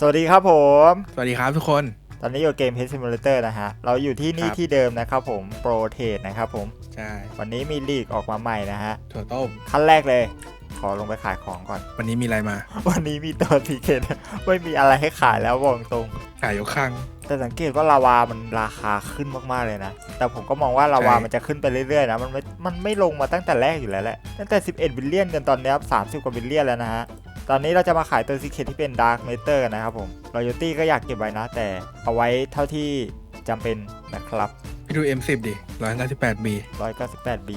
สวัสดีครับผม สวัสดีครับทุกคน ตอนนี้อยู่เกม Pet Simulator นะฮะ เราอยู่ที่นี่ครับ ที่เดิมนะครับผม Pro t a d e นะครับผม ใช่วันนี้มีลีกออกมาใหม่นะฮะ ถั่วต้มขั้นแรกเลย ขอลงไปขายของก่อน วันนี้มีอะไรมา วันนี้มีตัวทีเกตไม่มีอะไรให้ขายแล้วบอกตรง ขายยกข้าง แต่สังเกตว่าลาวามันราคาขึ้นมากๆเลยนะ แต่ผมก็มองว่าลาวาใช่ มันจะขึ้นไปเรื่อยๆนะ มันไม่ มันไม่ลงมาตั้งแต่แรกอยู่แล้วแหละ ตั้งแต่ 11บิลเลียนจนตอนนี้ครับ30 กว่าบิลเลียนแล้วนะฮะ ตอนนี้เราจะมาขายตัวซีเคทที่เป็น Dark Matter กันนะครับผม Royalty ก็อยากเก็บไว้นะ แต่เอาไว้เท่าที่จำเป็นนะครับไปดู M10 ดิ198 B 198B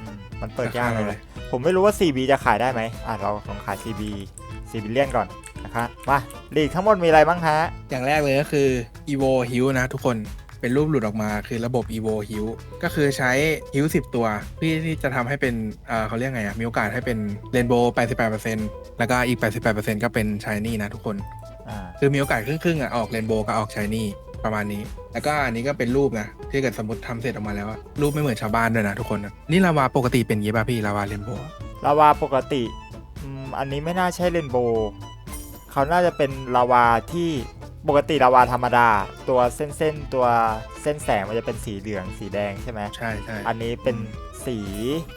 อืมมันเปิดยากเลย ผมไม่รู้ว่า 4B จะขายได้ไหมอะเราลองขาย 4B 4บิลเลียนก่อนนะครับมาลีกทั้งหมดมีอะไรบ้างฮะ อย่างแรกเลยก็คือ Evo Hill นะทุกคน เป็นรูปหลุดออกมาคือระบบ Evo Hill ก็คือใช้ Hill 10 ตัวเพื่อที่จะทำให้เป็นเอ่อเขาเรียกไงอะมีโอกาสให้เป็น Rainbow 88%แล้วก็อีก 88%ก็เป็น Shiny นะทุกคนอ่าคือมีโอกาสครึ่งๆอะออก Rainbow กับออก Shiny ประมาณนี้ แล้วก็อันนี้ก็เป็นรูปนะ ที่เกิดสมมติทำเสร็จออกมาแล้วอะรูปไม่เหมือนชาวบ้านด้วยนะทุกคนนะนี่ลาวาปกติเป็นอย่างงี้ป่ะพี่ลาวาเรนโบว์ลาวาปกติอืมอันนี้ไม่น่าใช่เรนโบว์เขาน่าจะเป็นลาวาที่ ปกติลาวาธรรมดา ตัวเส้นเส้นๆตัวเส้นแสงมันจะเป็นสีเหลืองสีแดงใช่ไหมใช่ใช่อันนี้เป็นสี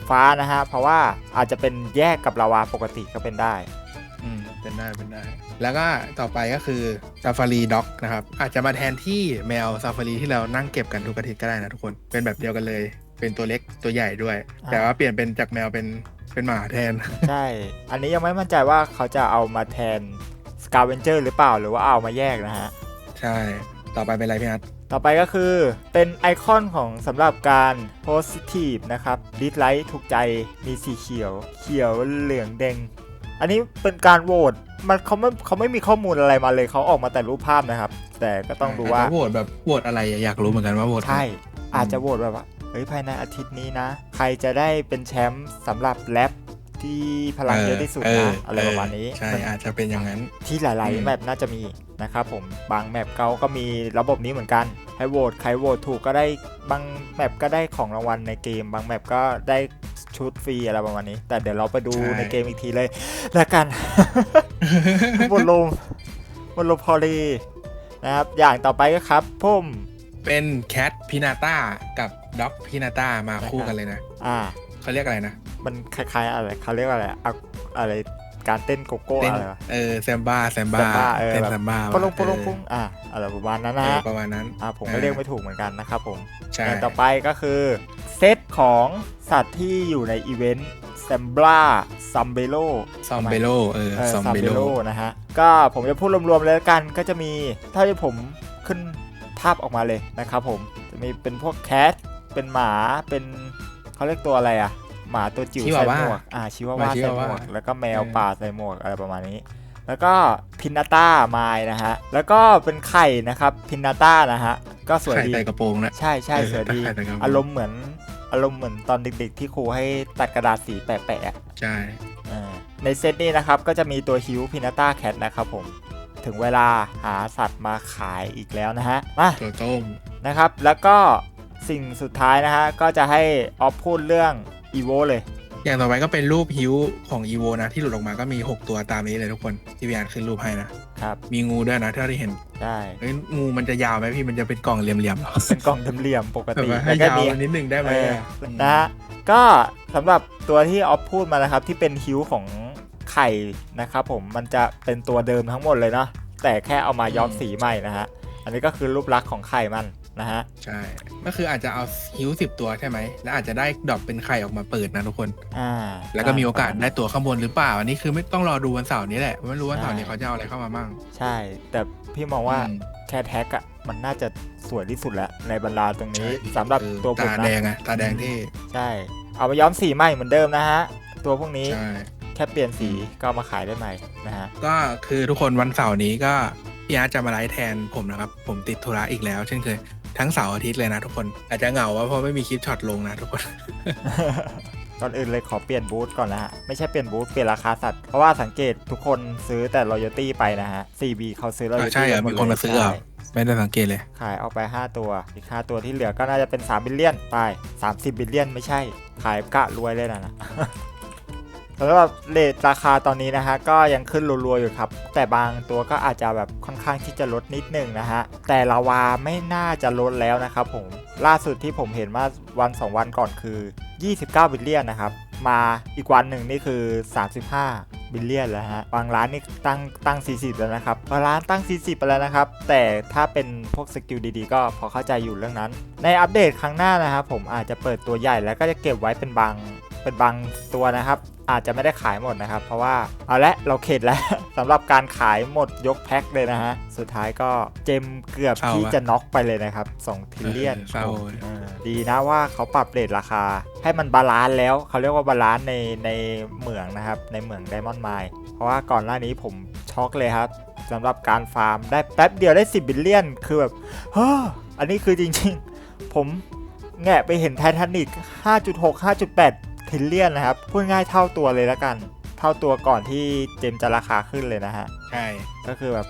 ฟ้านะฮะเพราะว่าอาจจะเป็นแยกกับลาวาปกติก็เป็นได้อืมเป็นได้เป็นได้ แล้วก็ต่อไปก็คือซาฟารีด็อกนะครับ อาจจะมาแทนที่แมวซาฟารีที่เรานั่งเก็บกันทุกอาทิตย์ก็ได้นะทุกคนเป็นแบบเดียวกันเลย เป็นตัวเล็กตัวใหญ่ด้วยอ่าแต่ว่าเปลี่ยนเป็นจากแมวเป็นเป็นหมาแทน ใช่ อันนี้ยังไม่มั่นใจว่าเขาจะเอามาแทน สกาเวนเจอร์หรือเปล่าหรือว่าเอามาแยกนะฮะ ใช่ ต่อไปเป็นอะไรพี่นัทต่อไปก็คือเป็นไอคอนของสำหรับการ positive นะครับดิสไลท์ถูกใจมีสีเขียว เขียวเหลืองแดง อันนี้เป็นการโหวตมันเขาไม่เขาไม่มีข้อมูลอะไรมาเลยเขาออกมาแต่รูปภาพนะครับ แต่ก็ต้องดูว่าจจะโหวตแบบโหวตอะไรอะอยากรู้เหมือนกันว่าโหวตใช่อาจจะโหวตแบบว่าเฮ้ยภายในอาทิตย์นี้นะ ใครจะได้เป็นแชมป์สำหรับแรป ที่พลังเยอะที่สุดนะอะไรประมาณนี้ใช่มันอาจจะเป็นอย่างนั้นที่หลายอืๆมแมปน่าจะมีนะครับผมบางแมปเขาก็มีระบบนี้เหมือนกันให้โหวตใครโหวตถูกก็ได้บางแมปก็ได้ของรางวัลในเกม บางแมปก็ได้ชุดฟรีอะไรประมาณนี้ แต่เดี๋ยวเราไปดูในเกมอีกทีเลยแล้วกันบนลมบนลมพอลีนะครับอย่างต่อไปก็ครับพุ่มเป็นแคทพินาต้ากับด็อกพินาต้ามาคู่กันเลยนะ อ่าเขาเรียกอะไรนะ มันคล้ายๆอะไรเขาเรียกว่าอะไรอะอะไรการเต้นโกโก้เต้นอะไรวะเออแซมบ้าแซมบ้าแซมบ้าเออเต้นแบบแซมบ้าปะลงปะลงปุ้งอ่าอะไรประมาณนั้นเอนะอฮะประมาณนั้นอ่าผมก็อ่าเรียกไม่ถูกเหมือนกันนะครับผมใช่อย่างต่อไปก็คือเซตของสัตว์ที่อยู่ในอีเวนต์แซมบลาซัมเบโลซอมเบโลเออซอมเบโลนะฮะ ก็ผมจะพูดรวมๆเลยละกันก็จะมีเท่าที่ผมขึ้นภาพออกมาเลยนะครับผม จะมีเป็นพวกแคทเป็นหมาเป็นเขาเรียกตัวอะไรอะ หมาตัวจิ๋วชิใส่วาหว่ามวกอ่าชิวาหว่ามาชิใส่วาหมว่าวกแล้วก็แมวเออ ป่าใส่หมวกอะไรประมาณนี้ แล้วก็พินาต้าไม้นะฮะแล้วก็เป็นไข่นะครับพินาต้านะฮะก็สวยไข่ดี ใส่กระโปรงนะ ใช่ใช่เออสวยดีตะไคร่ตะกร้าอารมณ์เหมือนอารมณ์เหมือนตอนเด็กๆ ที่ครูให้ตัดกระดาษสีแปะๆอะใช่อ่าในเซตนี้นะครับก็จะมีตัวฮิวพินาต้าแคทนะครับผมถึงเวลาหาสัตว์มาขายอีกแล้วนะฮะมา ตัวต้ม นะครับแล้วก็สิ่งสุดท้ายนะฮะก็จะให้ออฟพูดเรื่อง อีโวเลย อย่างต่อไปก็เป็นรูปฮิวของอีโวนะ ที่หลุดออกมาก็มี 6 ตัวตามนี้เลยทุกคนที่พี่อ่านขึ้นรูปให้นะ ครับ มีงูด้วยนะที่เราได้เห็นได้เอ้ยงูมันจะยาวไหมพี่มันจะเป็นกล่องเหลี่ยมๆเหรอเป็นกล่องเหลี่ยมๆปกแบบติว่าให้แล้วก็ยาวมีนิดนึงได้ไหมเอออะนะฮะก็สำหรับตัวที่ออฟพูดมานะครับ ที่เป็นฮิวของไข่นะครับผมมันจะเป็นตัวเดิมทั้งหมดเลยเนาะแต่แค่เอามาย้อมสีใหม่นะฮะอันนี้ก็คือรูปลักษณ์ของไข่มัน นะฮะ ใช่ก็คืออาจจะเอาฮิวสิบตัวใช่ไหม แล้วอาจจะได้ดรอปเป็นไข่ออกมาเปิดนะทุกคน อ่า แล้วก็มีโอกาสได้ตัวข้างบนหรือเปล่า อันนี้คือไม่ต้องรอดูวันเสาร์นี้แหละไม่รู้วันเสาร์นี้เขาจะเอาอะไรเข้ามามั่ง ใช่ แต่พี่มองว่าอืมแค่แท็กอะมันน่าจะสวยที่สุดแล้วในบรรดาตรงนี้ใช่สำหรับเออตัวผมตานะแดงอะตาแดงที่ ใช่ เอามาย้อมสีใหม่เหมือนเดิมนะฮะ ตัวพวกนี้ใช่แค่เปลี่ยนสีก็เอามาขายได้ใหม่นะฮะ ก็คือทุกคนวันเสาร์นี้ก็พี่อาร์ตจะมาไลฟ์แทนผมนะครับ ผมติดธุระอีกแล้ว เช่นเคย ทั้งเสาร์อาทิตย์เลยนะทุกคน อาจจะเหงาว่าเพราะไม่มีคลิปช็อตลงนะทุกคน ก่อนอื่นเลยขอเปลี่ยนบูธก่อนนะฮะ ไม่ใช่เปลี่ยนบูธเปลี่ยนราคาสัตว์ เพราะว่าสังเกตทุกคนซื้อแต่ loyalty ไปนะฮะ 4B เขาซื้อ loyalty ใช่เหรอหดมีคนมาซื้อเหรอใช่ไม่ได้สังเกตเลย ขายออกไป 5 ตัว อีก 5 ตัวที่เหลือก็น่าจะเป็น 3 บิลเลียน ไป 30 บิลเลียนไม่ใช่ ขายกะรวยเลยนะนะ สำหรับเลทราคาตอนนี้นะฮะก็ยังขึ้นรัวๆอยู่ครับ แต่บางตัวก็อาจจะแบบค่อนข้างที่จะลดนิดหนึ่งนะฮะ แต่ลาวาไม่น่าจะลดแล้วนะครับผมล่าสุดที่ผมเห็นว่าวัน 2 วันก่อนคือ 29 บิลเลียนนะครับ มาอีกวันหนึ่งนี่คือ 35 บิลเลียนแล้วฮะ บางร้านนี่ตั้งตั้ง 40 แล้วนะครับ บางร้านตั้ง 40 ไปแล้วนะครับ แต่ถ้าเป็นพวกสกิลดีๆ ก็พอเข้าใจอยู่เรื่องนั้น ในอัปเดตครั้งหน้านะครับผมอาจจะเปิดตัวใหญ่แล้วก็จะเก็บไว้เป็นบาง เป็นบางตัวนะครับ อาจจะไม่ได้ขายหมดนะครับ เพราะว่าเอาละเราเข็ดแล้วสำหรับการขายหมดยกแพ็คเลยนะฮะ สุดท้ายก็เจมเกือบเศร้าที่วะ จะน็อกไปเลยนะครับ2ทิลเลียนเออเศร้าดีนะว่าเขาปรับเรทราคา ให้มันบาลานซ์แล้วเขาเรียกว่าบาลานซ์ในในเหมืองนะครับ ในเหมืองไดมอนด์ไมล์เพราะว่าก่อนหน้านี้ผมช็อกเลยครับสำหรับการฟาร์มได้แป๊บเดียวได้ 10บิลเลียน คือแบบเฮ้ออันนี้คือจริงๆ ผมแงะไปเห็นไททานิก5.6 5.8 ทิลเลียนนะครับ พูดง่ายเท่าตัวเลยแล้วกัน เท่าตัวก่อนที่เจมจะราคาขึ้นเลยนะฮะ ใช่ ก็คือแบบ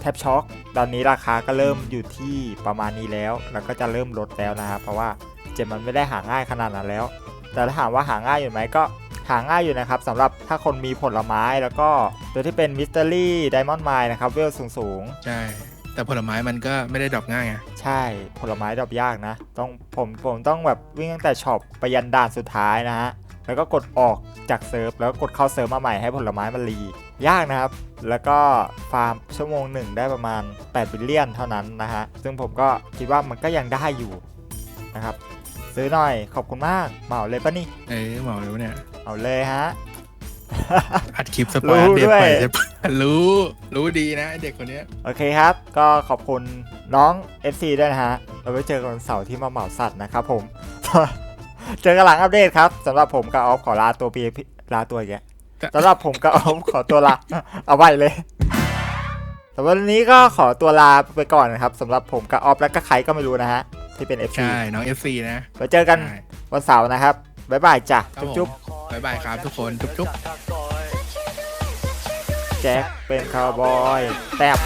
แทบช็อก ตอนนี้ราคาก็เริ่มอยู่ที่ประมาณนี้แล้ว แล้วก็จะเริ่มลดแล้วนะครับ เพราะว่าเจมมันไม่ได้หาง่ายขนาดนั้นแล้ว แต่ถ้าถามว่าหาง่ายอยู่ไหมก็หาง่ายอยู่นะครับสำหรับถ้าคนมีผลไม้แล้วก็ตัวที่เป็นมิส t ต r รี่ไดมอนด์ไมล์นะครับเวลสูงใช่ แต่ผลไม้มันก็ไม่ได้ดรอปง่ายไงๆใช่ผลไม้ดอกยากนะ ต้องผมผมต้องแบบวิ่งตั้งแต่ช็อปไปยันด่านสุดท้ายนะฮะแล้วก็กดออกจากเซิร์ฟแล้วก็กดเข้าเซิร์ฟมาใหม่ให้ผลไม้มันรี ยากนะครับ แล้วก็ฟาร์มชั่วโมงหนึ่งได้ประมาณ8บิลเลียนเท่านั้นนะฮะ ซึ่งผมก็คิดว่ามันก็ยังได้อยู่นะครับ ซื้อหน่อยขอบคุณมากเหมาเลยปะนี่ เออเหมาเลยวะเนี่ย เอาเลยฮะ อัดคลิปสปอยอัปเดตรู้ด้วยไปจะรู้ รู้ดีนะไอ้เด็กคนเนี้ยโอเคครับ ก็ขอบคุณน้อง FC ด้วยนะฮะ เราไว้เจอกันวันเสาร์ที่มาเหมาสัตว์นะครับผม เจอกันหลังอัปเดตครับสำหรับผมกับออฟขอลาตัวพีลาตัวอีกแล้วสำหรับผมกับออฟขอตัวลาเอาไว้เลยสำหรับวันนี้ก็ขอตัวลาไปก่อนนะครับสำหรับผมกับออฟและก็ใครก็ไม่รู้นะฮะที่เป็น FC ใช่ น้อง FC นะไว้เจอกันใช่วันเสาร์นะครับบ๊ายบายจ้ะครับจุ๊บผมจุ๊ บ๊ายบายครับทุกคนจุ๊บจุ๊บแจ็คเป็นคาวบอยแตบ